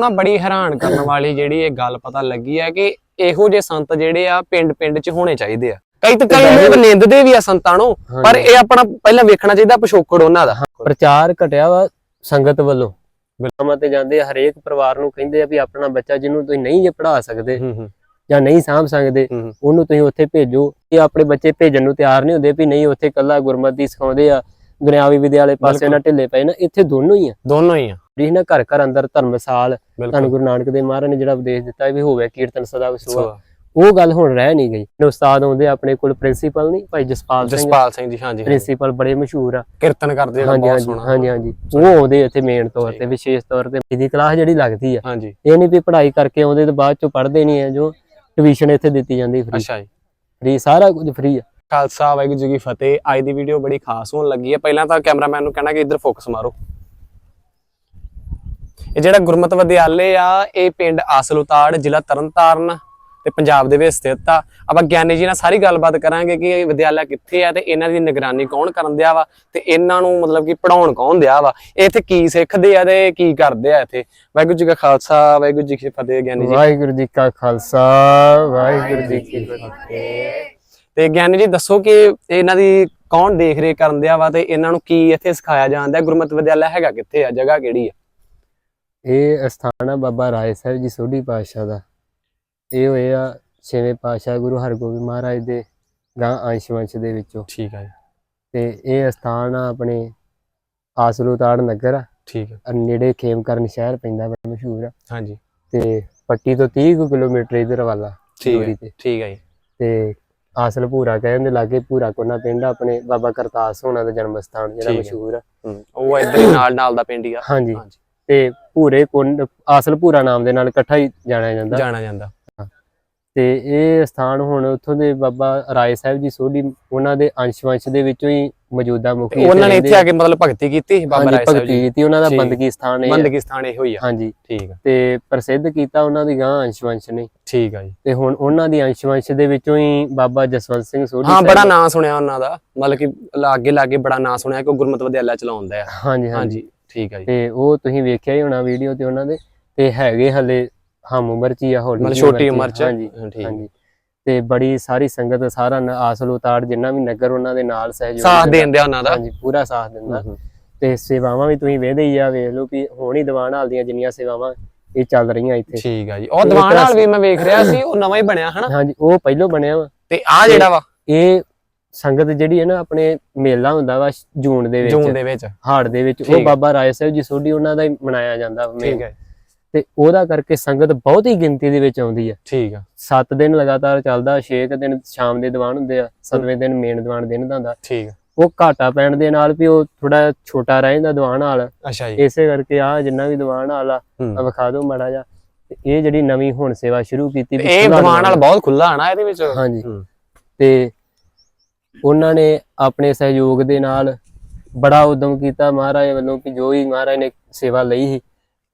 ਨਾ ਬੜੀ ਹੈਰਾਨ ਕਰਨ ਵਾਲੀ ਜਿਹੜੀ ਇਹ ਗੱਲ ਪਤਾ ਲੱਗੀ ਹੈ ਕਿ ਇਹੋ ਜਿਹੇ ਸੰਤ ਜਿਹੜੇ ਆ ਪਿੰਡ ਪਿੰਡ 'ਚ ਹੋਣੇ ਚਾਹੀਦੇ ਆ। ਕਈ ਤਾਂ ਕਈ ਲੋਕ ਨਿੰਦਦੇ ਵੀ ਆ ਸੰਤਾਂ ਨੂੰ ਪਰ ਇਹ ਆਪਣਾ ਪਹਿਲਾਂ ਵੇਖਣਾ ਚਾਹੀਦਾ ਪਿਛੋਕੜ ਉਹਨਾਂ ਦਾ। ਪ੍ਰਚਾਰ ਘਟਿਆ ਵਾ ਸੰਗਤ ਵੱਲੋਂ। ਬਿਲਕੁਲ ਤੇ ਜਾਂਦੇ ਆ, ਹਰੇਕ ਪਰਿਵਾਰ ਨੂੰ ਕਹਿੰਦੇ ਆ ਵੀ ਆਪਣਾ ਬੱਚਾ ਜਿਹਨੂੰ ਤੁਸੀਂ ਨਹੀਂ ਜੇ ਪੜ੍ਹਾ ਸਕਦੇ ਜਾਂ ਨਹੀਂ ਸਾਂਭ ਸਕਦੇ ਉਹਨੂੰ ਤੁਸੀਂ ਉੱਥੇ ਭੇਜੋ। ਇਹ ਆਪਣੇ ਬੱਚੇ ਭੇਜਣ ਨੂੰ ਤਿਆਰ ਨਹੀਂ ਹੁੰਦੇ ਵੀ ਨਹੀਂ ਉੱਥੇ ਕੱਲਾ ਗੁਰਮਤਿ ਸਿਖਾਉਂਦੇ ਆ। ਦੁਨਿਆਵੀ ਵਿਦਿਆ ਵਾਲੇ ਪਾਸੇ। ਨਾ ਢਿੱਲੇ ਪਏ ਨਾ ਇੱਥੇ ਦੋਨੋਂ ਹੀ ਆ। ਦੋਨੋਂ ਹੀ ਆ। ਨਾ ਘਰ ਘਰ ਅੰਦਰ ਧਰਮਸਾਲ ਤੁਹਾਨੂੰ ਗੁਰੂ ਨਾਨਕ ਦੇਵ ਮਹਾਰਾਜ ਨੇ ਜਿਹੜਾ ਉਪਦੇਸ਼ ਦਿੱਤਾ ਵੀ ਹੋਵੇ ਕੀਰਤਨ ਸਦਾ ਵਿਸਵਾ ਸੋ, ਉਹ ਗੱਲ ਹੁਣ ਰਹਿ ਨਹੀਂ ਗਈ। ਤੇ ਉਸਤਾਦ ਆਉਂਦੇ ਆ ਆਪਣੇ ਕੋਲ ਪ੍ਰਿੰਸੀਪਲ ਨਹੀਂ ਭਾਈ ਜਸਪਾਲ ਸਿੰਘ। ਜਸਪਾਲ ਸਿੰਘ ਜੀ ਹਾਂਜੀ। ਪ੍ਰਿੰਸੀਪਲ ਬੜੇ ਮਸ਼ਹੂਰ ਆ। ਕੀਰਤਨ ਕਰਦੇ ਜਿਹੜਾ ਬਹੁਤ ਸੋਹਣਾ। ਹਾਂਜੀ ਹਾਂਜੀ। ਉਹ ਆਉਂਦੇ ਇੱਥੇ ਮੇਨ ਤੌਰ ਤੇ ਵਿਸ਼ੇਸ਼ ਤੌਰ ਤੇ। ਇਹਦੀ ਕਲਾਸ ਜਿਹੜੀ ਲੱਗਦੀ ਆ। ਹਾਂਜੀ। ਇਹ ਨਹੀਂ ਵੀ ਪੜ੍ਹਾਈ ਕਰਕੇ ਆਉਂਦੇ ਤੇ ਬਾਅਦ ਚੋਂ ਪੜ੍ਹਦੇ ਨਹੀਂ ਆ ਜੋ ਟਿਊਸ਼ਨ ਇੱਥੇ ਦਿੱਤੀ ਜਾਂਦੀ ਫ੍ਰੀ ਅੱਛਾ ਜੀ। ਫ੍ਰੀ ਸਾਰਾ ਕੁਝ ਫ੍ਰੀ ਆ। ਖਾਲਸਾ ਵਾਹਿਗੁਰੂ ਜੀ ਕੀ ਫਤਿਹ। ਅੱਜ ਦੀ ਵੀਡੀਓ ਬੜੀ ਖਾਸ ਹੋਣ ਲੱਗੀ ਹੈ ਪਹਿਲਾਂ ਤਾਂ ਕੈਮਰਾਮੈਨ ਨੂੰ ਕਹਿਣਾ ਕਿ ਇੱਧਰ ਫੋਕਸ ਮਾਰੋ। ਇਹ ਜਿਹੜਾ ਗੁਰਮਤ ਵਿਦਿਆਲੇ ਆ ਇਹ ਪਿੰਡ ਆਸਲੂਤਾੜ ਜ਼ਿਲ੍ਹਾ ਤਰਨਤਾਰਨ ਤੇ ਪੰਜਾਬ ਦੇ ਵਿੱਚ ਸਥਿਤ ਆ। ਆਪਾਂ ਗਿਆਨੀ ਜੀ ਨਾਲ ਸਾਰੀ ਗੱਲਬਾਤ ਕਰਾਂਗੇ ਕਿ ਇਹ ਵਿਦਿਆਲਾ ਕਿੱਥੇ ਆ ਤੇ ਇਹਨਾਂ ਦੀ ਨਿਗਰਾਨੀ ਕੌਣ ਕਰਨ ਦਿਆ ਵਾ ਤੇ ਇਹਨਾਂ ਨੂੰ ਮਤਲਬ ਕਿ ਪੜਾਉਣ ਕੌਣ ਦਿਆ ਵਾ। ਇੱਥੇ ਕੀ ਸਿੱਖਦੇ ਆ ਤੇ ਕੀ ਕਰਦੇ ਆ ਇੱਥੇ? ਵਾਹਿਗੁਰੂ ਜੀ ਕਾ ਖਾਲਸਾ ਵਾਹਿਗੁਰੂ ਜੀ ਕੀ ਫਤਿਹ ਗਿਆਨੀ ਜੀ। ਵਾਹਿਗੁਰੂ ਜੀ ਕਾ ਖਾਲਸਾ ਵਾਹਿਗੁਰੂ ਜੀ ਕੀ ਫਤਿਹ। ਤੇ ਗਿਆਨੀ ਜੀ ਦੱਸੋ ਕਿ ਇਹਨਾਂ ਦੀ ਕੌਣ ਦੇਖ ਰੇਖ ਕਰਨ ਦਿਆ ਵਾ ਤੇ ਇਹਨਾਂ ਨੂੰ ਕੀ ਇੱਥੇ ਸਿਖਾਇਆ ਜਾਂਦਾ ਗੁਰਮਤਿ ਵਿਦਿਆਲਾ ਹੈਗਾ ਕਿੱਥੇ ਆ? ਜਗ੍ਹਾ ਕਿਹੜੀ ਆ? ਇਹ ਅਸਥਾਨ ਆ ਬਾਬਾ ਰਾਏ ਸਾਹਿਬ ਜੀ ਸੋਢੀ ਪਾਤਸ਼ਾਹ ਦਾ। ਇਹ ਹੋਏ ਆ ਛੇਵੇਂ ਪਾਤਸ਼ਾਹ ਗੁਰੂ ਹਰਗੋਬਿੰਦ ਮਹਾਰਾਜ ਦੇ ਗਾਂ ਅੰਸ਼ ਵੰਸ਼ ਦੇ ਵਿੱਚੋਂ। ਠੀਕ ਆ ਜੀ। ਤੇ ਇਹ ਅਸਥਾਨ ਆ ਆਪਣੇ ਆਸਲੂਤਾੜ ਨਗਰ ਆ। ਠੀਕ ਆ। ਨੇੜੇ ਖੇਮਕਰਨ ਸ਼ਹਿਰ ਪੈਂਦਾ ਬੜਾ ਮਸ਼ਹੂਰ ਆ। ਹਾਂਜੀ। ਤੇ ਪੱਟੀ ਤੋਂ 30 ਕੁ ਕਿਲੋਮੀਟਰ ਇਧਰ ਵਾਲਾ ਦੂਰੀ ਤੇ। ਠੀਕ ਆ ਜੀ। ਤੇ ਆਸਲ ਭੂਰਾ ਕਹਿੰਦੇ ਲਾਗੇ ਭੂਰਾ ਕੋਨਾ ਪਿੰਡ ਆਪਣੇ ਬਾਬਾ ਕਰਤਾਸ ਹੋਣਾ ਦਾ ਜਨਮ ਸਥਾਨ ਜਿਹੜਾ। ਮਸ਼ਹੂਰ ਆ। ਉਹ ਇੱਧਰ ਨਾਲ ਨਾਲ ਦਾ ਪਿੰਡ ਹੀ ਆ। ਹਾਂਜੀ। ਤੇ ਭੂਰੇ ਕੁੰਡ ਆਸਲ ਭੂਰਾ ਨਾਮ ਦੇ ਨਾਲ ਇਕੱਠਾ ਹੀ ਜਾਣਿਆ ਜਾਂਦਾ। ਜਾਣਾ ਜਾਂਦਾ। ਤੇ ਇਹ ਸਥਾਨ ਹੁਣ ਉੱਥੋਂ ਦੇ ਬਾਬਾ ਰਾਏ ਸਾਹਿਬ ਜੀ ਸੋਢੀ ਉਹਨਾਂ ਦੇ ਅੰਸ਼ ਵੰਸ਼ ਦੇ ਵਿੱਚੋਂ ਹੀ ਮੌਜੂਦਾ ਮੁਖੀ ਉਹਨਾਂ ਨੇ ਇੱਥੇ ਆ ਕੇ ਮਤਲਬ ਭਗਤੀ ਕੀਤੀ ਬਾਬਾ ਰਾਏ ਸਾਹਿਬ ਭਗਤੀ ਜੀ ਕੀਤੀ ਉਹਨਾਂ ਦਾ। ਬੰਦਗੀ ਸਥਾਨ ਇਹ। ਬੰਦਗੀ ਸਥਾਨ ਇਹੋ ਹੀ ਆ। ਹਾਂਜੀ। ਠੀਕ ਆ। ਤੇ ਪ੍ਰਸਿੱਧ ਕੀਤਾ ਉਹਨਾਂ ਦੀ ਗਾਂ ਅੰਸ਼ ਵੰਸ਼ ਨੇ। ਠੀਕ ਆ ਜੀ। ਤੇ ਹੁਣ ਉਹਨਾਂ ਦੀ ਅੰਸ਼ ਵੰਸ਼ ਦੇ ਵਿੱਚੋਂ ਹੀ ਬਾਬਾ ਜਸਵੰਤ ਸਿੰਘ ਸੋਢੀ ਹਾਂ ਸਾਹਿਬ- ਬੜਾ ਨਾਂ ਸੁਣਿਆ ਉਹਨਾਂ ਦਾ। ਮਤਲਬ ਕਿ ਲਾਗੇ ਲਾਗੇ ਬੜਾ ਨਾਂ ਸੁਣਿਆ ਕਿ ਉਹ ਗੁਰਮਤਿ ਵਿਦਿਆਲਾ ਚਲਾਉਂਦਾ ਹਾਂਜੀ ਹਾਂਜੀ। ਹਾਂਜੀ। ਠੀਕ ਜੀ। ਤੇ ਉਹ ਤੁਸੀਂ ਵੇਖਿਆ ਹੀ ਹੋਣਾ ਵੀਡੀਓ ਤੇ ਉਹਨਾਂ ਦੇ ਤੇ ਹੈਗੇ ਹਲੇ ਹਮ ਉਮਰ ਚ ਹੀ ਆ ਹੌਲੀ ਮਤਲਬ ਛੋਟੀ ਹੀ। ਉਮਰ ਚ। ਹਾਂਜੀ ਹਾਂ, ਹਾਂਜੀ। ਤੇ ਬੜੀ ਸਾਰੀ ਸੰਗਤ ਸਾਰਾ ਆਸਲ ਉਤਾੜ ਜਿੰਨਾ ਵੀ ਨਗਰ ਉਹਨਾਂ ਦੇ ਨਾਲ ਸਹਿਯੋਗ ਸਾਥ ਦਿੰਦਾ। ਦੇਣ ਦਿਆ ਉਹਨਾਂ ਦਾ। ਹਾਂਜੀ ਪੂਰਾ ਸਾਥ ਦਿੰਦਾ। ਹੂੰ, ਹੂੰ। ਤੇ ਸੇਵਾਵਾਂ ਵੀ ਤੁਸੀਂ ਵੇਖਦੇ ਹੀ ਆ ਵੇਖ ਲਓ ਵੀ ਹੁਣ ਹੀ ਦੀਵਾਨ ਹਾਲ ਦੀਆਂ ਜਿੰਨੀਆਂ ਸੇਵਾਵਾਂ ਇਹ ਚੱਲ ਰਹੀਆਂ ਇੱਥੇ। ਠੀਕ ਆ ਜੀ। ਉਹ ਦੀਵਾਨ ਹਾਲ ਵੀ ਮੈਂ ਵੇਖ ਰਿਹਾ ਸੀ ਉਹ ਨਵਾਂ ਹੀ ਬਣਿਆ ਹਨਾ? ਹਾਂਜੀ ਉਹ ਪਹਿਲੋਂ ਬਣਿਆ ਵਾ। ਤੇ ਆ ਜਿਹੜਾ ਵਾ? ਇਹ ਸੰਗਤ ਜਿਹੜੀ ਹੈ ਨਾ ਆਪਣੇ ਮੇਲਾ ਹੁੰਦਾ ਵਾ ਜੂਨ ਦੇ ਜੂਨ ਵਿੱਚ ਦੇ ਵਿੱਚ। ਹਾੜ ਦੇ ਵਿੱਚ ਉਹ ਹੈ। ਬਾਬਾ ਰਾਏ ਸਾਹਿਬ ਜੀ ਸੋਢੀ ਉਹਨਾਂ ਦਾ ਹੀ ਮਨਾਇਆ ਜਾਂਦਾ। ਠੀਕ ਹੈ। ਤੇ ਉਹਦਾ ਕਰਕੇ ਸੰਗਤ ਬਹੁਤ ਹੀ ਗਿਣਤੀ ਦੇ ਵਿੱਚ ਆਉਂਦੀ ਆ ਠੀਕ ਆ। 7 ਦਿਨ ਲਗਾਤਾਰ ਚੱਲਦਾ 6 ਦਿਨ ਸ਼ਾਮ ਦੇ ਦੀਵਾਨ ਹੁੰਦੇ ਆ 7ਵੇਂ ਦਿਨ ਮੇਨ ਦੀਵਾਨ ਦਿਨ ਦਾ ਹੁੰਦਾ। ਠੀਕ ਉਹ ਘਾਟਾ ਪੈਣ ਦੇ ਨਾਲ ਵੀ ਉਹ ਥੋੜਾ ਛੋਟਾ ਰਹਿ ਜਾਂਦਾ ਦੀਵਾਨ ਹਾਲ। ਅੱਛਾ ਜੀ। ਇਸੇ ਕਰਕੇ ਆ ਜਿੰਨਾ ਵੀ ਦੀਵਾਨ ਹਾਲ ਆ ਹੂੰ। ਵਿਖਾ ਦਿਓ ਮਾੜਾ ਤੇ ਇਹ ਜਿਹੜੀ ਨਵੀਂ ਹੁਣ ਸੇਵਾ ਸ਼ੁਰੂ ਕੀਤੀ ਇਹ ਦੀਵਾਨ ਨਾਲ ਬਹੁਤ ਖੁੱਲਾ ਆਣਾ ਇਹਦੇ ਵਿੱਚ। ਹਾਂਜੀ। ਹੂੰ। ਤੇ ਉਹਨਾਂ ਨੇ ਆਪਣੇ ਸਹਿਯੋਗ ਦੇ ਨਾਲ ਬੜਾ ਉਦਮ ਕੀਤਾ ਮਹਾਰਾਜ ਵੱਲੋਂ ਕਿ ਜੋ ਹੀ ਮਹਾਰਾਜ ਨੇ ਸੇਵਾ ਲਈ ਸੀ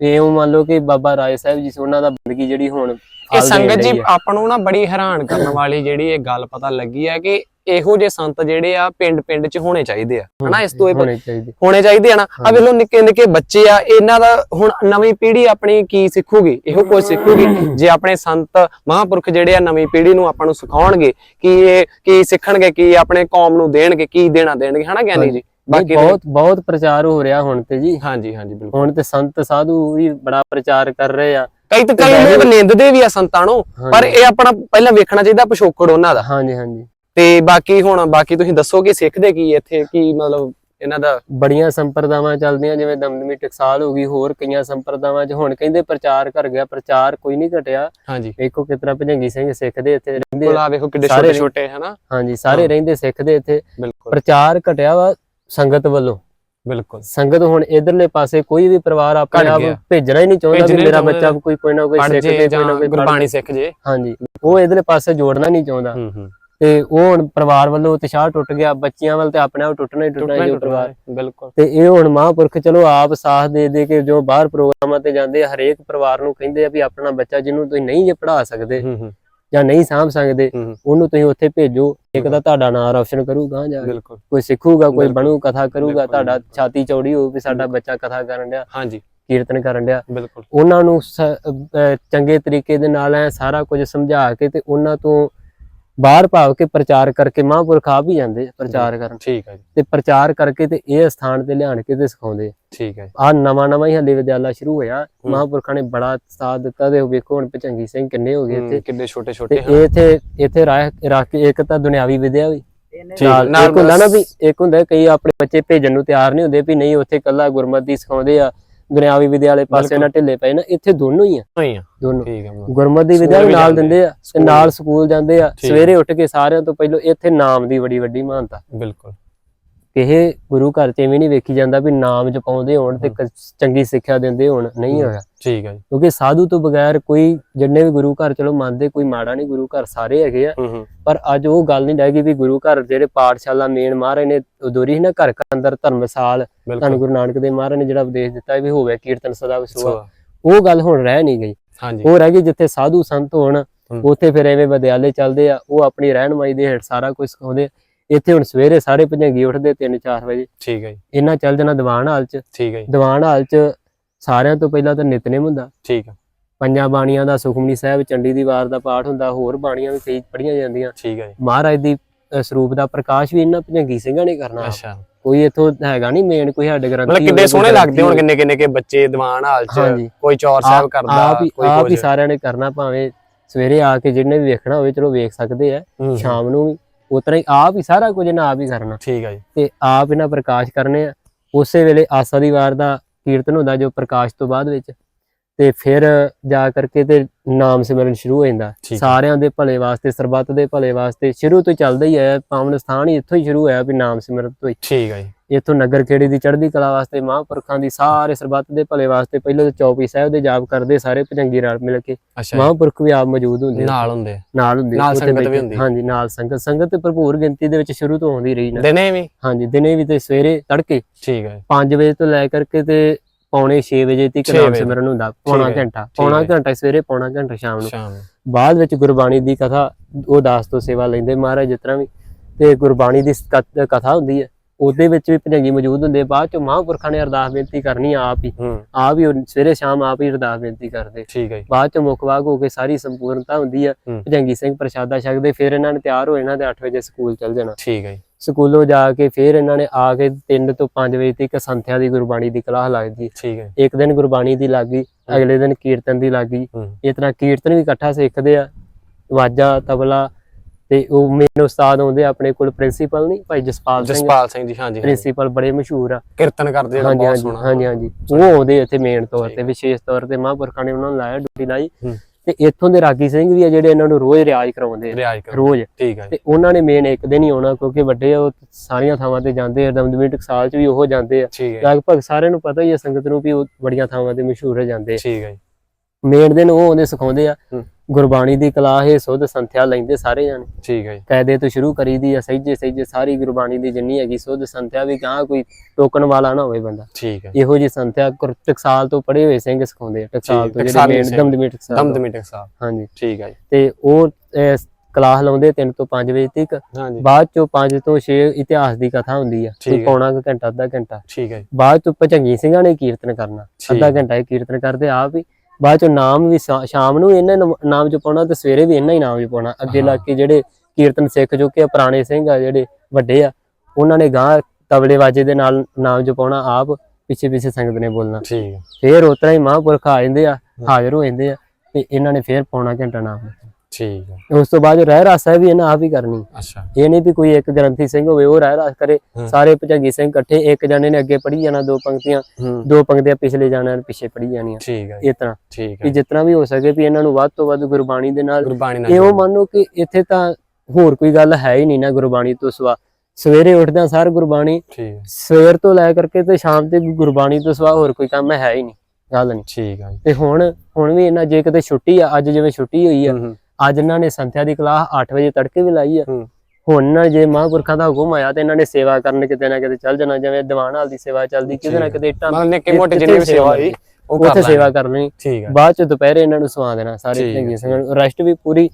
ਤੇ ਉਹ ਮੰਨ ਲਓ ਕਿ ਬਾਬਾ ਰਾਏ ਸਾਹਿਬ ਜੀ ਉਹਨਾਂ ਦਾ ਬੰਦਗੀ ਜਿਹੜੀ ਹੁਣ ਇਹ ਸੰਗਤ ਜੀ। ਆਪਾਂ ਨੂੰ ਨਾ ਬੜੀ ਹੈਰਾਨ ਕਰਨ ਵਾਲੀ ਜਿਹੜੀ ਇਹ ਗੱਲ ਪਤਾ ਲੱਗੀ ਹੈ ਕਿ ਇਹੋ ਜਿਹੇ ਸੰਤ ਜਿਹੜੇ ਆ ਪਿੰਡ ਪਿੰਡ 'ਚ ਹੋਣੇ ਚਾਹੀਦੇ ਆ ਹਨਾ ਇਸ ਤੋਂ ਇਹ ਹੋਣੇ ਚਾਹੀਦੇ। ਹੋਣੇ ਚਾਹੀਦੇ ਆ ਨਾ। ਆ ਵੇਖ ਲੋ ਨਿੱਕੇ ਨਿੱਕੇ ਬੱਚੇ ਆ ਇਹਨਾਂ ਦਾ ਹੁਣ ਨਵੀਂ ਪੀੜ੍ਹੀ ਆਪਣੀ ਕੀ ਸਿੱਖੂਗੀ? ਇਹੋ ਕੁਝ ਸਿੱਖੂਗੀ। ਜੇ ਆਪਣੇ ਸੰਤ ਮਹਾਂਪੁਰਖ ਜਿਹੜੇ ਆ ਨਵੀਂ ਪੀੜ੍ਹੀ ਨੂੰ ਆਪਾਂ ਨੂੰ ਸਿਖਾਉਣਗੇ ਕਿ ਇਹ ਕੀ ਸਿੱਖਣਗੇ ਕੀ ਆਪਣੇ ਕੌਮ ਨੂੰ ਦੇਣਗੇ ਕੀ ਦੇਣਾ ਦੇਣਗੇ ਹਨਾ ਗਿਆਨੀ ਜੀ? ਬਾਕੀ ਬਹੁਤ ਬਹੁਤ ਪ੍ਰਚਾਰ ਹੋ ਰਿਹਾ ਹੁਣ ਤੇ ਜੀ। ਹਾਂਜੀ ਹਾਂਜੀ ਬਿਲਕੁਲ। ਹੁਣ ਤੇ ਸੰਤ ਸਾਧੂ ਵੀ ਬੜਾ ਪ੍ਰਚਾਰ ਕਰ ਰਹੇ ਆ। ਕਈ ਤਾਂ ਕਈ ਲੋਕ ਨਿੰਦਦੇ ਵੀ ਆ ਸੰਤਾਂ ਨੂੰ ਪਰ ਇਹ ਆਪਣਾ ਪਹਿਲਾਂ ਵੇਖਣਾ ਚਾਹੀਦਾ ਪਿਛੋਕੜ ਉਹਨਾਂ ਦਾ। ਹਾਂਜੀ ਹਾਂਜੀ। ਤੇ ਬਾਕੀ ਹੁਣ ਬਾਕੀ ਤੁਸੀਂ ਦੱਸੋ ਕਿ ਸਿੱਖਦੇ ਕੀ ਇੱਥੇ? ਕੀ ਮਤਲਬ ਇਹਨਾਂ ਦਾ? ਬੜੀਆਂ ਸੰਪਰਦਾਵਾਂ ਚੱਲਦੀਆਂ ਜਿਵੇਂ ਦਮਦਮੀ ਟਕਸਾਲ ਹੋ ਗਈ ਹੋਰ ਕਈਆਂ ਸੰਪਰਦਾਵਾਂ 'ਚ ਹੁਣ ਕਹਿੰਦੇ ਪ੍ਰਚਾਰ ਕਰ ਗਿਆ ਪ੍ਰਚਾਰ ਕੋਈ ਨਹੀਂ ਘਟਿਆ। ਹਾਂਜੀ। ਵੇਖੋ ਕਿਤਨਾ ਭਜੰਗੀ ਸਿੰਘ ਸਿੱਖਦੇ ਇੱਥੇ ਰਹਿੰਦੇ ਆ। ਵੇਖੋ ਕਿੱਡੇ ਛੋਟੇ ਛੋਟੇ ਹਨਾ? ਹਾਂਜੀ ਸਾਰੇ। ਰਹਿੰਦੇ ਸਿੱਖਦੇ ਇੱਥੇ। ਪ੍ਰਚਾਰ ਘਟਿਆ ਵਾ ਸੰਗਤ ਵੱਲੋਂ। ਬਿਲਕੁਲ। ਸੰਗਤ ਹੁਣ ਇਧਰਲੇ ਪਾਸੇ ਕੋਈ ਵੀ ਪਰਿਵਾਰ ਆਪਣੇ ਆਪ। ਭੇਜਣਾ ਹੀ ਨਹੀਂ ਚਾਹੁੰਦਾ ਹੀ ਮੇਰਾ ਬੱਚਾ ਕੋਈ ਕੋਈ ਨਾ ਕੋਈ ਸਿੱਖ ਕੋਈ ਨਾ ਕੋਈ ਗੁਰਬਾਣੀ ਸਿੱਖ ਜੇ। ਹਾਂਜੀ ਉਹ ਇਧਰਲੇ ਪਾਸੇ ਜੋੜਨਾ ਨਹੀਂ ਚਾਹੁੰਦਾ। ਤੇ ਉਹ ਹੁਣ ਪਰਿਵਾਰ ਵੱਲੋਂ ਉਤਸ਼ਾਹ ਟੁੱਟ ਗਿਆ ਬੱਚਿਆਂ ਵੱਲ ਤੇ ਆਪਣੇ ਆਪ ਟੁੱਟਣਾ ਹੀ ਟੁੱਟਣਾ ਹੀ ਜੋ ਪਰਿਵਾਰ ਬਿਲਕੁਲ। ਤੇ ਇਹ ਹੁਣ ਮਹਾਂਪੁਰਖ ਚਲੋ ਆਪ ਸਾਥ ਦੇ ਦੇ ਕੇ ਜੋ ਬਾਹਰ ਪ੍ਰੋਗਰਾਮਾਂ ਤੇ ਜਾਂਦੇ ਆ ਹਰੇਕ ਪਰਿਵਾਰ ਨੂੰ ਕਹਿੰਦੇ ਆ ਵੀ ਆਪਣਾ ਬੱਚਾ ਜਿਹਨੂੰ ਤੁਸੀਂ ਨਹੀਂ ਜੇ ਪੜ੍ਹਾ ਸਕਦੇ ਜਾਂ ਨਹੀਂ ਸਾਂਭ ਸਕਦੇ ਉਹਨੂੰ ਤੁਸੀਂ ਉੱਥੇ ਭੇਜੋ ਇੱਕ ਤਾਂ ਤੁਹਾਡਾ ਨਾਮ ਰੌਸ਼ਨ ਕਰੂਗਾ ਜਾਂ ਕੋਈ ਸਿੱਖੂਗਾ ਕੋਈ। ਬਣੂ ਕਥਾ ਕਰੂਗਾ ਤੁਹਾਡਾ। ਛਾਤੀ ਚੌੜੀ ਹੋਊ ਵੀ ਸਾਡਾ ਬੱਚਾ ਕਥਾ ਕਰਨ ਡਿਆ ਹਾਂਜੀ। ਕੀਰਤਨ ਕਰਨ ਡਿਆ। ਬਿਲਕੁਲ। ਉਹਨਾਂ ਨੂੰ ਚੰਗੇ ਤਰੀਕੇ ਦੇ ਨਾਲ ਐ ਸਾਰਾ ਕੁਝ ਸਮਝਾ ਕੇ ਤੇ ਉਹਨਾਂ ਤੋਂ ਬਾਹਰ ਭਾਵ ਕੇ ਪ੍ਰਚਾਰ ਕਰਕੇ ਮਹਾਂਪੁਰਖ ਆਪ ਹੀ ਜਾਂਦੇ ਆ ਪ੍ਰਚਾਰ ਕਰਨ। ਠੀਕ ਹੈ ਜੀ। ਤੇ ਪ੍ਰਚਾਰ ਕਰਕੇ ਤੇ ਇਹ ਸਥਾਨ ਤੇ ਲਿਆਣ ਕੇ ਤੇ ਸਿਖਾਉਂਦੇ ਠੀਕ ਹੈ ਆ ਨਵਾਂ ਨਵਾਂ ਹੀ ਹਲੇ ਵਿਦਿਆਲਾ ਸ਼ੁਰੂ ਹੋਇਆ। ਮਹਾਂਪੁਰਖਾਂ ਨੇ ਬੜਾ ਸਾਥ ਦਿੱਤਾ ਤੇ ਵੇਖੋ ਹੁਣ ਭਚੰਗੀ ਸਿੰਘ ਕਿੰਨੇ ਹੋ ਗਏ ਹੂੰ, ਇੱਥੇ। ਕਿੰਨੇ ਛੋਟੇ ਛੋਟੇ ਇਹ ਇੱਥੇ ਇੱਥੇ ਰਾਹ ਰੱਖ ਕੇ ਇੱਕ ਤਾਂ ਦੁਨਿਆਵੀ ਵਿਦਿਆ ਵੀ। ਠੀਕ ਨਾਲ ਇੱਕ ਹੁੰਦਾ ਨਾ ਵੀ ਇੱਕ ਹੁੰਦਾ ਕਈ ਆਪਣੇ ਬੱਚੇ ਭੇਜਣ ਨੂੰ ਤਿਆਰ ਨਹੀਂ ਹੁੰਦੇ ਵੀ ਨਹੀਂ ਉੱਥੇ ਕੱਲਾ ਗੁਰਮਤਿ ਸਿਖਾਉਂਦੇ ਆ। ਦੁਨਿਆਵੀ ਵਿਦਿਆ ਵਾਲੇ ਪਾਸੇ ਨਾ ਢਿੱਲੇ ਪਏ ਨਾ ਇੱਥੇ ਦੋਨੋਂ ਹੀ ਆ। ਦੋਨੋਂ ਠੀਕ ਹੈ। ਗੁਰਮਤਿ ਦੀ ਵਿਦਿਆ ਵੀ ਨਾਲ ਦਿੰਦੇ ਆ ਤੇ ਨਾਲ ਸਕੂਲ ਜਾਂਦੇ ਆ। ਸਵੇਰੇ ਉੱਠ ਕੇ ਸਾਰਿਆਂ ਤੋਂ ਪਹਿਲਾਂ ਇੱਥੇ ਨਾਮ ਦੀ ਬੜੀ ਵੱਡੀ ਮਹਾਨਤਾ। ਬਿਲਕੁਲ। ਕਿਸੇ ਗੁਰੂ ਘਰ 'ਚ ਐਵੇਂ ਨਹੀਂ ਵੇਖੀ ਜਾਂਦਾ ਵੀ ਨਾਮ ਜਪਾਉਂਦੇ ਹੋਣ ਤੇ ਕ- ਚੰਗੀ ਸਿੱਖਿਆ ਦਿੰਦੇ ਹੋਣ ਨਹੀਂ ਹੋਇਆ। ਠੀਕ ਹੈ ਜੀ। ਕਿਉਂਕਿ ਸਾਧੂ ਤੋਂ ਬਗੈਰ ਕੋਈ ਜਿੰਨੇ ਵੀ ਗੁਰੂ ਘਰ ਚਲੋ ਮੰਨਦੇ ਕੋਈ ਮਾੜਾ ਨਹੀਂ ਗੁਰੂ ਘਰ ਸਾਰੇ ਹੈਗੇ ਆ। ਹੂੰ ਹੂੰ ਪਰ ਅੱਜ ਉਹ ਗੱਲ ਨਹੀਂ ਰਹਿ ਗਈ ਵੀ ਗੁਰੂ ਘਰ ਜਿਹੜੇ ਪਾਠਸ਼ਾਲਾ ਮੇਨ ਮਹਾਰਾਜ ਨੇ ਉਦੋਰੀ ਸੀ ਨਾ ਘਰ ਘਰ ਅੰਦਰ ਧਰਮਸਾਲ ਤੁਹਾਨੂੰ ਬਿਲਕੁਲ ਗੁਰੂ ਨਾਨਕ ਦੇਵ ਮਹਾਰਾਜ ਨੇ ਜਿਹੜਾ ਉਪਦੇਸ਼ ਦਿੱਤਾ ਵੀ ਹੋਵੇ ਕੀਰਤਨ ਸਦਾ ਵਿਸਵਾ ਸੋ, ਉਹ ਗੱਲ ਹੁਣ ਰਹਿ ਨਹੀਂ ਗਈ। ਹਾਂਜੀ। ਉਹ ਰਹਿ ਗਈ ਜਿੱਥੇ ਸਾਧੂ ਸੰਤ ਹੋਣ ਹੂੰ। ਉੱਥੇ ਫਿਰ ਐਵੇਂ ਵਿਦਿਆਲੇ ਚੱਲਦੇ ਆ ਉਹ ਆਪਣੀ ਰਹਿਨਮਾਈ ਦੇ ਹੇਠ ਸਾਰਾ ਕੁਝ ਸਿਖਾਉਂਦੇ ਆ। ਇੱਥੇ ਹੁਣ ਸਵੇਰੇ ਸਾਰੇ ਭਜੰਗੀ ਉੱਠਦੇ 3-4 ਵਜੇ। ਠੀਕ ਹੈ ਜੀ। ਇਹਨਾਂ ਚੱਲ ਜਾਣਾ ਦੀਵਾਨ ਹਾਲ 'ਚ। ਠੀਕ ਹੈ ਜੀ। ਦੀਵਾਨ ਹਾਲ 'ਚ ਸਾਰਿਆਂ ਤੋਂ ਪਹਿਲਾਂ ਤਾਂ ਨਿਤਨੇਮ ਹੁੰਦਾ। ਠੀਕ ਹੈ। ਪੰਜਾਂ ਬਾਣੀਆਂ ਦਾ ਸੁਖਮਨੀ ਸਾਹਿਬ ਚੰਡੀ ਦੀ ਵਾਰ ਦਾ ਪਾਠ ਹੁੰਦਾ ਹੋਰ ਬਾਣੀਆਂ ਵੀ ਕਈ ਪੜੀਆਂ ਜਾਂਦੀਆਂ। ਠੀਕ ਹੈ ਜੀ। ਮਹਾਰਾਜ ਦੀ ਸਰੂਪ ਦਾ ਪ੍ਰਕਾਸ਼ ਵੀ ਇਹਨਾਂ ਭਜੰਗੀ ਸਿੰਘਾਂ ਨੇ ਕਰਨਾ। ਅੱਛਾ। ਕੋਈ ਇਥੋਂ ਹੈਗਾ ਨਹੀਂ ਮੇਨ ਕੋਈ ਸਾਡੇ ਗ੍ਰੰਥੀ ਮਤਲਬ ਕਿੰਨੇ ਸੋਹਣੇ ਲੱਗਦੇ ਹੁਣ ਕਿੰਨੇ ਕਿੰਨੇ ਕੇ ਬੱਚੇ ਦੀਵਾਨ ਹਾਲ ਚ। ਕੋਈ ਚੌਰ ਸਾਹਿਬ ਕਰਦਾ ਕੋਈ ਆਪ ਹੀ ਕੁਝ ਸਾਰਿਆਂ ਨੇ ਕਰਨਾ ਭਾਵੇਂ ਸਵੇਰੇ ਆ ਕੇ ਜਿਹਨੇ ਵੀ ਵੇਖਣਾ ਹੋਵੇ ਚਲੋ ਵੇਖ ਸਕਦੇ ਆ। ਸ਼ਾਮ ਨੂੰ ਵੀ। ਉਤਰਾ ਹੀ ਆਪ ਹੀ ਸਾਰਾ ਕੁਝ ਇਹਨਾਂ ਆਪ ਹੀ ਕਰਨਾ। ਠੀਕ ਹੈ ਜੀ। ਤੇ ਆਪ ਇਹਨਾਂ ਪ੍ਰਕਾਸ਼ ਕਰਨੇ ਆ। ਉਸੇ ਵੇਲੇ ਆਸਾ ਦੀ ਵਾਰ ਦਾ ਕੀਰਤਨ ਹੁੰਦਾ ਜੋ ਪ੍ਰਕਾਸ਼ ਤੋਂ ਬਾਅਦ ਵਿੱਚ ਤੇ ਫਿਰ ਜਾ ਕਰਕੇ ਤੇ ਨਾਮ ਸਿਮਰਨ ਸ਼ੁਰੂ ਹੋ ਜਾਂਦਾ। ਸਾਰਿਆਂ ਦੇ ਭਲੇ ਵਾਸਤੇ ਸਰਬੱਤ ਦੇ ਭਲੇ ਵਾਸਤੇ ਸ਼ੁਰੂ ਤੋਂ ਚੱਲਦਾ ਹੀ ਆਇਆ ਪਾਵਨ ਸਥਾਨ ਹੀ ਇੱਥੋਂ ਹੀ ਸ਼ੁਰੂ ਹੋਇਆ ਵੀ ਨਾਮ ਸਿਮਰਨ ਤੋਂ ਹੀ ਠੀਕ ਹੈ ਜੀ ਇੱਥੋਂ ਨਗਰ ਖੇੜੀ ਦੀ ਚੜ੍ਹਦੀ ਕਲਾ ਵਾਸਤੇ ਮਹਾਂਪੁਰਖਾਂ ਦੀ ਸਾਰੇ ਸਰਬੱਤ ਦੇ ਭਲੇ ਵਾਸਤੇ ਪਹਿਲਾਂ ਤਾਂ ਚੌਪੀ ਸਾਹਿਬ ਦੇ ਜਾਪ ਕਰਦੇ ਸਾਰੇ ਭਜੰਗੀ ਰਲ ਮਿਲ ਕੇ। ਮਹਾਂਪੁਰਖ ਵੀ ਆਪ ਮੌਜੂਦ ਹੁੰਦੇ। ਨਾਲ ਹੁੰਦੇ। ਨਾਲ ਹੁੰਦੇ ਨਾਲ ਸੰਗਤ ਵੀ। ਹੁੰਦੀ। ਹਾਂਜੀ ਨਾਲ ਸੰਗਤ ਸੰਗਤ ਤੇ ਭਰਪੂਰ ਗਿਣਤੀ ਦੇ ਵਿੱਚ ਸ਼ੁਰੂ ਤੋਂ ਆਉਂਦੀ ਰਹੀ ਨਾ ਦਿਨੇ ਵੀ ਹਾਂਜੀ ਦਿਨੇ ਵੀ ਤੇ ਸਵੇਰੇ ਤੜਕੇ ਠੀਕ ਹੈ 5 ਵਜੇ ਤੋਂ ਲੈ ਕਰਕੇ ਤੇ ਪੌਣੇ 6 ਵਜੇ ਤੱਕ ਨਾਮ। ਸਿਮਰਨ ਹੁੰਦਾ ਪੌਣਾ ਘੰਟਾ ਪੌਣਾ। ਘੰਟਾ ਸਵੇਰੇ ਪੌਣਾ ਘੰਟਾ ਸ਼ਾਮ ਨੂੰ ਬਾਅਦ ਵਿੱਚ ਗੁਰਬਾਣੀ ਦੀ ਕਥਾ ਉਹ ਦਾਸ ਤੋਂ ਸੇਵਾ ਲੈਂਦੇ ਮਹਾਰਾਜ ਜਿਸ ਤਰ੍ਹਾਂ ਵੀ ਤੇ ਗੁਰਬਾਣੀ ਦੀ ਕਥਾ ਹੁੰਦੀ ਹੈ ਉਹਦੇ ਵਿੱਚ ਵੀ ਭਜੰਗੀ ਮੌਜੂਦ ਹੁੰਦੇ ਬਾਅਦ ਚ ਮਹਾਂਪੁਰਖਾਂ ਨੇ ਅਰਦਾਸ ਬੇਨਤੀ ਕਰਨੀ ਆਪ ਹੀ। ਆਪ ਹੀ ਸਵੇਰੇ ਸ਼ਾਮ ਆਪ ਹੀ ਅਰਦਾਸ ਬੇਨਤੀ ਕਰਦੇ। ਠੀਕ ਹੈ ਜੀ। ਬਾਅਦ ਚ ਮੁਖਵਾਗ ਹੋ ਕੇ ਸਾਰੀ ਸੰਪੂਰਨਤਾ ਹੁੰਦੀ ਆ। ਭਜੰਗੀ ਸਿੰਘ ਪ੍ਰਸ਼ਾਦਾ ਛਕਦੇ ਫਿਰ ਇਹਨਾਂ ਨੇ ਤਿਆਰ ਹੋ ਜਾਣਾ ਤੇ 8 ਵਜੇ ਸਕੂਲ ਚੱਲ ਜਾਣਾ। ਠੀਕ ਹੈ ਸਕੂਲੋਂ ਜਾ ਕੇ ਫਿਰ ਇਹਨਾਂ ਨੇ ਆ ਕੇ 3 ਤੋਂ 5 ਵਜੇ ਤੱਕ ਸੰਥਿਆ ਦੀ ਗੁਰਬਾਣੀ ਦੀ ਕਲਾਸ ਲੱਗਦੀ। ਠੀਕ ਹੈ ਇੱਕ ਦਿਨ ਗੁਰਬਾਣੀ ਦੀ ਲੱਗੀ ਅਗਲੇ ਦਿਨ ਕੀਰਤਨ ਦੀ ਲੱਗੀ। ਇਸ ਤਰ੍ਹਾਂ ਕੀਰਤਨ ਵੀ ਇਕੱਠਾ ਸਿੱਖਦੇ ਆ। ਵਾਜਾ ਤਬਲਾ ਤੇ ਉਹ ਮੇਨ ਉਸਤਾਦ ਆਉਂਦੇ ਆ ਆਪਣੇ ਕੋਲ ਪ੍ਰਿੰਸੀਪਲ ਨਹੀਂ ਭਾਈ ਜਸਪਾਲ ਸਿੰਘ ਜਸਪਾਲ ਸਿੰਘ ਜੀ ਹਾਂਜੀ। ਪ੍ਰਿੰਸੀਪਲ ਬੜੇ ਮਸ਼ਹੂਰ ਆ। ਕੀਰਤਨ ਕਰਦੇ ਹਾਂਜੀ ਬਹੁਤ ਸੋਹਣਾ। ਹਾਂਜੀ ਹਾਂਜੀ। ਉਹ ਆਉਂਦੇ ਇੱਥੇ ਮੇਨ ਤੌਰ ਤੇ ਵਿਸ਼ੇਸ਼ ਤੌਰ ਤੇ ਮਹਾਂਪੁਰਖਾਂ ਨੇ ਉਹਨਾਂ ਨੂੰ ਲਾਇਆ ਡਿਊਟੀ ਲਾਈ। ਤੇ ਇੱਥੋਂ ਦੇ ਰਾਗੀ ਸਿੰਘ ਵੀ ਆ ਜਿਹੜੇ ਇਹਨਾਂ ਨੂੰ ਰੋਜ਼ ਰਿਆਜ਼ ਕਰਾਉਂਦੇ ਆ। ਰੋਜ਼। ਠੀਕ ਹੈ ਤੇ ਉਹਨਾਂ ਨੇ ਮੇਨ ਇੱਕ ਦਿਨ ਹੀ ਆਉਣਾ ਕਿਉਂਕਿ ਵੱਡੇ ਆ, ਉਹ ਸਾਰੀਆਂ ਥਾਵਾਂ ਤੇ ਜਾਂਦੇ ਆ ਦਮਦਮੀ ਟਕਸਾਲ ਚ ਵੀ ਉਹ ਜਾਂਦੇ ਆ। ਲਗਭਗ ਸਾਰਿਆਂ ਨੂੰ ਪਤਾ ਹੀ ਹੈ ਸੰਗਤ ਨੂੰ ਵੀ ਉਹ ਬੜੀਆਂ ਥਾਵਾਂ ਤੇ ਮਸ਼ਹੂਰ ਹੋ ਜਾਂਦੇ ਆ। ਠੀਕ ਹੈ ਮੇਨ ਦਿਨ ਉਹ ਆਉਂਦੇ ਸਿਖਾਉਂਦੇ ਆ। ਗੁਰਬਾਣੀ ਦੀ ਕਲਾ ਇਹ ਸੁੱਧ ਸੰਥਿਆ ਲੈਂਦੇ ਸਾਰੇ ਜਾਣੇ। ਠੀਕ ਹੈ ਜੀ। ਕਾਇਦੇ ਤੋਂ ਸ਼ੁਰੂ ਕਰੀਦੀ ਆ ਸਹਿਜੇ ਸਹਿਜੇ ਸਾਰੀ ਗੁਰਬਾਣੀ ਦੀ ਜਿੰਨੀ ਹੈਗੀ ਸੁੱਧ ਸੰਥਿਆ ਵੀ ਗਾਂ ਕੋਈ ਟੋਕਣ ਵਾਲਾ ਨਾ ਹੋਵੇ ਬੰਦਾ। ਠੀਕ ਹੈ ਇਹੋ ਜੀ ਸੰਥਿਆ ਟਕਸਾਲ ਤੋਂ ਪੜੇ ਹੋਏ ਸਿੰਘ ਸਿਖਾਉਂਦੇ ਆ ਟਕਸਾਲ ਤੋਂ ਜਿਹੜੇ ਟਕਸਾਲੀ ਮੇਨ। ਦਮਦਮੀ ਟਕਸਾਲ। ਦਮਦਮੀ ਟਕ ਸਾਹਿਬ ਹਾਂਜੀ। ਠੀਕ ਹੈ ਜੀ। ਤੇ ਉਹ ਕਲਾਸ ਲਾਉਂਦੇ 3 ਤੋਂ 5 ਵਜੇ ਤੱਕ। ਹਾਂਜੀ ਬਾਅਦ ਚੋਂ 5 ਤੋਂ 6 ਇਤਿਹਾਸ ਦੀ ਕਥਾ ਹੁੰਦੀ ਆ। ਕੋਈ। ਪੌਣਾ ਕੁ ਘੰਟਾ ਅੱਧਾ ਘੰਟਾ। ਠੀਕ ਹੈ ਬਾਅਦ ਚੋਂ ਭਜੰਗੀ ਸਿੰਘਾਂ ਨੇ ਕੀਰਤਨ ਕਰਨਾ। ਅੱਧਾ। ਘੰਟਾ ਇਹ ਕੀਰਤਨ ਕਰਦੇ ਆਪ ਹੀ। ਬਾਅਦ ਚੋਂ ਨਾਮ ਵੀ ਸ਼ਾਮ ਨੂੰ ਇਹਨਾਂ ਨਮ- ਜਪਾਉਣਾ ਤੇ ਸਵੇਰੇ ਵੀ ਇਹਨਾਂ ਹੀ ਨਾਮ ਜਪਾਉਣਾ ਅੱਗੇ ਹਾਂ। ਲੱਗ ਕੇ ਜਿਹੜੇ ਕੀਰਤਨ ਸਿੱਖ ਚੁੱਕੇ ਆ ਪੁਰਾਣੇ ਸਿੰਘ ਆ ਜਿਹੜੇ ਵੱਡੇ ਆ ਉਹਨਾਂ ਨੇ ਗਾਂ ਤਬਲੇ ਵਾਜੇ ਦੇ ਨਾਲ ਨਾਮ ਜਪਾਉਣਾ ਆਪ ਪਿੱਛੇ ਪਿੱਛੇ ਸੰਗਤ ਨੇ ਬੋਲਣਾ ਠੀਕ ਹੈ ਫੇਰ ਉਤਰਾ ਹੀ ਮਹਾਂਪੁਰਖ ਆ ਜਾਂਦੇ ਆ ਹਾਜ਼ਰ ਹੋ ਜਾਂਦੇ ਆ ਤੇ ਇਹਨਾਂ ਨੇ ਫੇਰ ਪੌਣਾ ਘੰਟਾ ਨਾਮ। ਠੀਕ ਹੈ ਉਸ ਤੋਂ ਬਾਅਦ ਰਹਿ ਰਾਸਾ ਵੀ ਇਹਨਾਂ ਆਪ ਹੀ ਕਰਨੀ। ਅੱਛਾ। ਇਹ ਨਹੀਂ ਵੀ ਕੋਈ ਇੱਕ ਗ੍ਰੰਥੀ ਸਿੰਘ ਹੋਵੇ ਉਹ ਰਹਿ ਰਾਸ ਕਰੇ। ਹਾਂ। ਸਾਰੇ ਭਜੰਗੀ ਸਿੰਘ ਇਕੱਠੇ ਇੱਕ ਜਣੇ ਨੇ ਅੱਗੇ ਪੜ੍ਹੀ ਜਾਣਾ ਦੋ ਪੰਕਤੀਆਂ। ਹੂੰ। ਦੋ ਪੰਕਤੀਆਂ ਪਿਛਲੇ ਜਾਣਾ ਪਿੱਛੇ ਪੜ੍ਹੀ ਜਾਣੀਆਂ। ਠੀਕ ਹੈ ਇਸ ਤਰ੍ਹਾਂ। ਠੀਕ ਕਿ ਹੈ ਜਿਤਨਾ ਵੀ ਹੋ ਸਕੇ ਵੀ ਇਹਨਾਂ ਨੂੰ ਵੱਧ ਤੋਂ ਵੱਧ ਗੁਰਬਾਣੀ ਦੇ ਨਾਲ। ਇਹੋ ਮੰਨੋ ਕਿ ਇੱਥੇ ਤਾਂ ਹੋਰ ਕੋਈ ਗੱਲ ਹੈ ਹੀ ਨਹੀਂ ਨਾ ਗੁਰਬਾਣੀ ਤੋਂ ਸਿਵਾ। ਸਵੇਰੇ ਉੱਠਦਿਆਂ ਸਾਰ ਗੁਰਬਾਣੀ ਠੀਕ ਹੈ ਸਵੇਰ ਤੋਂ ਲੈ ਕਰਕੇ ਤੇ ਸ਼ਾਮ ਤੱਕ ਗੁਰਬਾਣੀ ਤੋਂ ਸਿਵਾ ਹੋਰ ਕੋਈ ਕੰਮ ਹੈ ਹੀ ਨਹੀਂ। ਗੱਲ ਨਹੀਂ। ਠੀਕ ਹੈ ਜੀ। ਤੇ ਹੁਣ ਹੁਣ ਵੀ ਇਹਨਾਂ ਜੇ ਕਿਤੇ ਛੁੱਟੀ ਆ ਅੱਜ ਜਿਵੇਂ ਛੁੱਟੀ ਹੋਈ ਆ ਹੂੰ, ਹੂੰ, ਅੱਜ ਇਹਨਾਂ ਨੇ ਸੰਥਿਆ ਦੀ ਕਲਾਸ 8 ਵਜੇ ਤੜਕੇ ਵੀ ਲਾਈ ਆ। ਹੁਣ ਜੇ ਮਹਾਂਪੁਰਖਾਂ ਦਾ ਹੁਕਮ ਆਇਆ ਤੇ ਇਹਨਾਂ ਨੇ ਸੇਵਾ ਕਰਨ ਕਿਤੇ ਨਾ ਕਿਤੇ ਚੱਲ ਜਾਣਾ ਜਿਵੇਂ ਦੀਵਾਨ ਹਾਲ ਦੀ ਸੇਵਾ ਚੱਲਦੀ ਕਿਤੇ ਨਾ ਕਿਤੇ ਇੱਟਾਂ ਮਤਲਬ ਨਿੱਕੇ ਮੋਟੇ ਜਿੰਨੀ ਵੀ ਸੇਵਾ ਹੋਈ ਉਹ ਉੱਥੇ ਸੇਵਾ। ਕਰਨੀ। ਬਾਅਦ ਚ ਦੁਪਹਿਰੇ ਇਹਨਾਂ ਨੂੰ ਸਵਾ ਦੇਣਾ ਸਾਰੇ ਚੰਗੀ ਸੰਗਤ। ਰੈਸਟ ਵੀ ਪੂਰੀ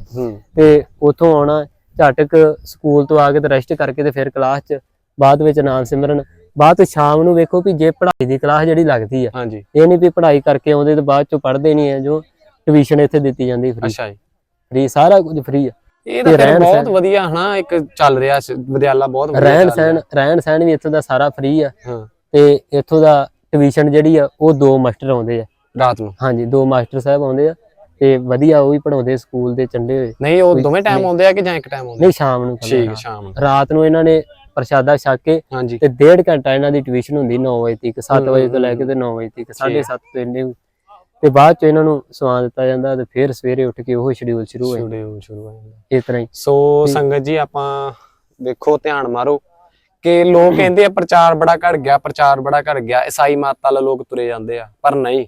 ਤੇ ਉਥੋਂ ਆਉਣਾ ਝਟਕ ਸਕੂਲ ਤੋਂ ਆ ਕੇ ਤੇ ਰੈਸਟ ਕਰਕੇ ਤੇ ਫਿਰ ਕਲਾਸ ਚ ਬਾਅਦ ਵਿੱਚ ਨਾਮ ਸਿਮਰਨ। ਬਾਅਦ ਚ ਸ਼ਾਮ ਨੂੰ ਵੇਖੋ ਵੀ ਜੇ ਪੜ੍ਹਾਈ ਦੀ ਕਲਾਸ ਜਿਹੜੀ ਲੱਗਦੀ ਆ ਇਹ ਨਹੀਂ ਵੀ ਪੜ੍ਹਾਈ ਕਰਕੇ ਆਉਂਦੇ ਤੇ ਬਾਅਦ ਚੋਂ ਪੜ੍ਹਦੇ ਨਹੀਂ ਆ ਜੋ ਟਿਊਸ਼ਨ ਇੱਥੇ ਦਿੱਤੀ ਜਾਂਦੀ ਫ੍ਰੀ ਅੱਛਾ ਜੀ। ਫ੍ਰੀ ਸਾਰਾ ਕੁਝ ਫ੍ਰੀ ਆ। ਇਹ ਤਾਂ ਫਿਰ ਬਹੁਤ। ਵਧੀਆ ਹਨਾ ਇੱਕ ਚੱਲ ਰਿਹਾ ਵਿਦਿਆਲਾ ਬਹੁਤ ਵਧੀਆ ਰਹਿਣ ਸਹਿਣ ਰਹਿਣ ਸਹਿਣ ਵੀ ਇੱਥੋਂ ਦਾ ਸਾਰਾ ਫ੍ਰੀ ਆ। ਤੇ ਇੱਥੋਂ ਦਾ ਟਿਊਸ਼ਨ ਜਿਹੜੀ ਆ ਉਹ ਦੋ ਮਾਸਟਰ ਆਉਂਦੇ ਆ। ਰਾਤ ਨੂੰ? ਹਾਂਜੀ ਦੋ ਮਾਸਟਰ ਸਾਹਿਬ ਆਉਂਦੇ ਆ ਤੇ ਵਧੀਆ ਉਹ ਵੀ ਪੜਾਉਂਦੇ ਸਕੂਲ ਦੇ ਚੰਡੇ ਹੋਏ। ਨਹੀਂ ਉਹ ਦੋਵੇਂ ਟਾਈਮ ਆਉਂਦੇ ਆ ਕਿ ਜਾਂ ਇੱਕ ਟਾਈਮ ਆਉਂਦੇ ਨਹੀਂ ਸ਼ਾਮ ਨੂੰ ਠੀਕ। ਸ਼ਾਮ ਨੂੰ। ਰਾਤ ਨੂੰ ਇਹਨਾਂ ਨੇ ਪ੍ਰਸ਼ਾਦਾ ਛਕ ਕੇ ਤੇ ਡੇਢ ਘੰਟਾ ਇਹਨਾਂ ਦੀ ਟਿਊਸ਼ਨ ਹੁੰਦੀ 9 ਵਜੇ ਤੱਕ 7 ਵਜੇ ਤੋਂ ਲੈ ਕੇ ਤੇ 9 ਵਜੇ ਤੱਕ 7:30 ਤੋਂ ਇੰਨੇ ਤੇ ਬਾਅਦ ਚ ਇਹਨਾਂ ਨੂੰ ਸਵਾ ਦਿੱਤਾ ਜਾਂਦਾ ਤੇ ਫਿਰ ਸਵੇਰੇ ਉੱਠ ਕੇ ਉਹ ਸ਼ਡਿਊਲ ਸ਼ੁਰੂ ਹੋ ਜਾਂਦਾ। ਸ਼ੁਰੂ ਸ਼ੁਰੂ ਹੋ ਜਾਂਦਾ। ਇਸ ਤਰ੍ਹਾਂ ਹੀ। ਸੋ ਸੰਗਤ ਜੀ ਆਪਾਂ ਦੇਖੋ ਧਿਆਨ ਮਾਰੋ ਕਿ ਲੋਕ ਕਹਿੰਦੇ ਆ ਪ੍ਰਚਾਰ ਬੜਾ ਘਟ ਗਿਆ ਪ੍ਰਚਾਰ ਬੜਾ ਘਟ ਗਿਆ ਈਸਾਈ ਮਤ ਵੱਲ ਲੋਕ ਤੁਰੇ ਜਾਂਦੇ ਆ ਪਰ ਨਹੀਂ।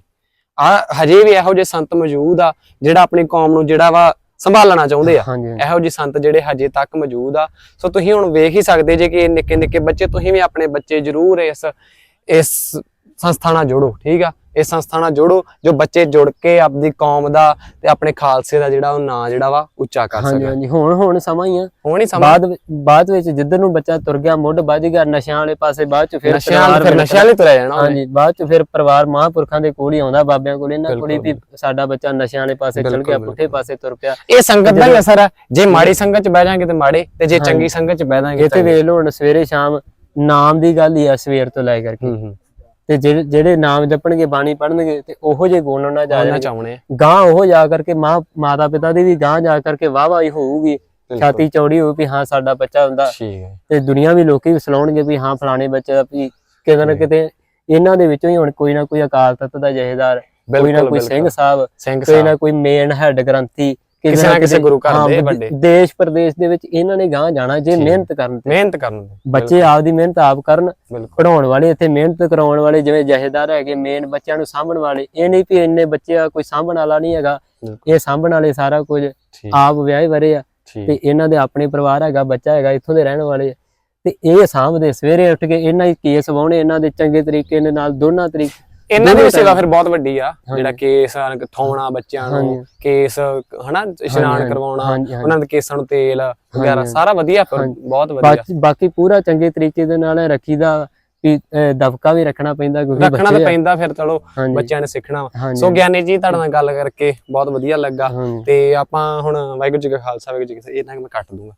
ਆ ਹਜੇ ਵੀ ਇਹੋ ਜਿਹੇ ਸੰਤ ਮੌਜੂਦ ਆ ਜਿਹੜਾ ਆਪਣੀ ਕੌਮ ਨੂੰ ਜਿਹੜਾ ਵਾ ਸੰਭਾਲਣਾ ਚਾਹੁੰਦੇ ਆ। ਇਹੋ ਜਿਹੇ ਸੰਤ ਜਿਹੜੇ ਹਜੇ ਤੱਕ ਮੌਜੂਦ ਆ। ਸੋ ਤੁਸੀਂ ਹੁਣ ਵੇਖ ਹੀ ਸਕਦੇ ਜੇ ਕਿ ਇਹ ਨਿੱਕੇ ਨਿੱਕੇ ਬੱਚੇ ਤੁਸੀਂ ਵੀ ਆਪਣੇ ਬੱਚੇ ਜ਼ਰੂਰ ਇਸ ਇਸ ਸੰਸਥਾ ਨਾਲ ਜੋੜੋ ਠੀਕ ਆ? ਇਸ ਸੰਸਥਾ ਨਾਲ ਜੋੜੋ ਜੋ ਬੱਚੇ ਜੁੜ ਕੇ ਆਪਦੀ ਕੌਮ ਦਾ ਤੇ ਆਪਣੇ ਖਾਲਸੇ ਦਾ ਜਿਹੜਾ ਉਹ ਨਾਂ ਜਿਹੜਾ ਵਾ ਉੱਚਾ ਕਰ ਸਕਣ। ਹਾਂਜੀ। ਹੁਣ ਹੁਣ ਸਮਾਂ ਹੀ ਆ। ਹੁਣ ਹੀ ਸਮਾਂ। ਬਾਅਦ ਵਿੱਚ- ਬਾਅਦ ਵਿੱਚ ਜਿੱਧਰ ਨੂੰ ਬੱਚਾ ਤੁਰ ਗਿਆ ਮੁੱਢ ਵੱਜ ਗਿਆ ਨਸ਼ਿਆਂ ਵਾਲੇ ਪਾਸੇ ਬਾਅਦ ਚ ਫਿਰ ਨਸ਼ਿਆਂ ਪਰਿਵਾਰ ਫਿਰ ਨਸ਼ਿਆਂ ਲਈ ਤੁਰਿਆ ਜਾਣਾ। ਹਾਂਜੀ ਬਾਅਦ ਚ ਫਿਰ ਪਰਿਵਾਰ ਮਹਾਂਪੁਰਖਾਂ ਦੇ ਕੋਲ ਹੀ ਆਉਂਦਾ ਬਾਬਿਆਂ ਕੋਲ। ਇਹਨਾਂ ਕੋਲ ਵੀ ਸਾਡਾ ਬੱਚਾ ਨਸ਼ਿਆਂ ਵਾਲੇ ਪਾਸੇ ਚਲ ਗਿਆ। ਪੁੱਠੇ ਪਾਸੇ ਤੁਰ ਪਿਆ। ਇਹ ਸੰਗਤ ਦਾ ਹੀ ਅਸਰ ਹੈ ਜੇ ਮਾੜੀ ਸੰਗਤ ਚ ਬਹਿ ਜਾਾਂਗੇ ਤੇ ਮਾੜੇ ਤੇ ਜੇ ਚੰਗੀ ਸੰਗਤ ਚ ਬਹਿ ਜਾਾਂਗੇ ਇੱਥੇ ਵੇਖ ਲਓ ਹੁਣ ਸਵੇਰੇ ਸ਼ਾਮ ਨਾਮ ਦੀ ਗੱਲ ਹੀ ਆ ਸਵੇਰ ਤੋਂ ਲੈ ਕਰਕੇ। ਤੇ ਜਿਹੜੇ ਜਿਹੜੇ ਨਾਮ ਜਪਣਗੇ ਬਾਣੀ ਪੜਨਗੇ ਤੇ ਉਹੋ ਜਿਹੇ ਗੁਣ ਉਹਨਾਂ ਜਾ ਜਾਣਗੇ। ਚਾਹੁੰਦੇ ਗਾਂ ਉਹ ਜਾ ਕਰਕੇ ਮਾਂ ਮਾਤਾ ਪਿਤਾ ਦੀ ਵੀ ਗਾਂ ਜਾ ਕਰਕੇ ਵਾਹ ਵਾਹੀ ਹੋਊਗੀ ਛਾਤੀ ਚੌੜੀ ਹੋਊ ਵੀ ਹਾਂ ਸਾਡਾ ਬੱਚਾ ਹੁੰਦਾ। ਤੇ ਦੁਨੀਆ ਵੀ ਲੋਕੀ ਵੀ ਸਲਾਉਣਗੇ ਵੀ ਹਾਂ ਫਲਾਣੇ ਬੱਚੇ ਦਾ ਵੀ ਕਿਤੇ ਨਾ ਕਿਤੇ ਇਹਨਾਂ ਦੇ ਵਿੱਚੋਂ ਹੀ ਹੁਣ ਕੋਈ ਨਾ ਕੋਈ ਅਕਾਲ ਤਖਤ ਦਾ ਜਹੇਦਾਰ ਕੋਈ ਨਾ ਕੋਈ ਸਿੰਘ ਸਾਹਿਬ ਸਿੰਘ ਕੋਈ ਨਾ ਕੋਈ ਮੇਨ ਹੈੱਡ ਗ੍ਰੰਥੀ ਕਿਸੇ ਨਾ ਕਿਸੇ ਗੁਰੂ ਘਰ ਦੇ ਵੱਡੇ। ਦੇਸ਼ ਪ੍ਰਦੇਸ਼ ਦੇ ਵਿੱਚ ਇਹਨਾਂ ਨੇ ਗਾਂ ਜਾਣਾ ਜੇ ਮਿਹਨਤ ਕਰਨ ਤੇ। ਮਿਹਨਤ ਕਰਨ ਬੱਚੇ ਆਪਦੀ ਮਿਹਨਤ ਆਪ ਕਰਨ ਪੜਾਉਣ ਵਾਲੇ ਇੱਥੇ ਮਿਹਨਤ ਕਰਾਉਣ ਵਾਲੇ ਜਿਵੇਂ ਜਹੇਦਾਰ ਹੈਗੇ ਮੇਨ ਬੱਚਿਆਂ ਨੂੰ ਸਾਂਭਣ ਵਾਲੇ ਇਹ ਨਹੀਂ ਵੀ ਇੰਨੇ ਬੱਚੇ ਆ ਕੋਈ ਸਾਂਭਣ ਵਾਲਾ ਨਹੀਂ ਹੈਗਾ। ਇਹ ਸਾਂਭਣ ਵਾਲੇ ਸਾਰਾ ਕੁਝ ਆਪ ਵਿਆਹੇ ਵਰੇ ਆ ਤੇ ਇਹਨਾਂ ਦੇ ਆਪਣੇ ਪਰਿਵਾਰ ਹੈਗਾ ਬੱਚਾ ਹੈਗਾ ਇੱਥੋਂ ਦੇ ਰਹਿਣ ਵਾਲੇ। ਤੇ ਇਹ ਸਾਂਭਦੇ ਸਵੇਰੇ ਉੱਠ ਕੇ ਇਹਨਾਂ ਹੀ ਕੇਸ ਵਾਉਣੇ ਇਹਨਾਂ ਦੇ ਚੰਗੇ ਤਰੀਕੇ ਨਾਲ ਦੋਨਾਂ ਤਰੀਕੇ ਇਹਨਾਂ ਦੀ ਸੇਵਾ ਫਿਰ ਬਹੁਤ ਵੱਡੀ ਆ। ਜਿਹੜਾ ਕੇਸ ਆ, ਥਾਉਣਾ ਬੱਚਿਆਂ ਨੂੰ। ਕੇਸ ਹਨਾ ਇਸ਼ਨਾਨ ਕਰਵਾਉਣਾ। ਉਹਨਾਂ ਦੇ ਕੇਸਾਂ ਨੂੰ ਤੇਲ ਵਗੈਰਾ। ਸਾਰਾ ਵਧੀਆ। ਬਹੁਤ ਵਧੀਆ ਬਾਕੀ ਪੂਰਾ ਚੰਗੇ ਤਰੀਕੇ ਦੇ ਨਾਲ ਰੱਖੀਦਾ ਵੀ ਦਬਕਾ ਵੀ ਰੱਖਣਾ ਪੈਂਦਾ ਕਿਉਂਕਿ ਰੱਖਣਾ ਤਾਂ। ਪੈਂਦਾ ਫਿਰ ਚਲੋ ਬੱਚਿਆਂ ਨੇ ਸਿੱਖਣਾ ਸੋ ਗਿਆਨੀ ਜੀ ਤੁਹਾਡੇ ਨਾਲ ਗੱਲ ਕਰਕੇ ਬਹੁਤ ਵਧੀਆ ਲੱਗਾ ਤੇ ਆਪਾਂ ਹੁਣ ਵਾਹਿਗੁਰੂ ਜੀ ਕਾ ਖਾਲਸਾ ਵਾਹਿਗੁਰੂ ਜੀ ਕੀ ਫਤਿਹ ਇਹਨਾਂ ਨੂੰ ਮੈਂ ਕੱਟ ਦੂੰਗਾ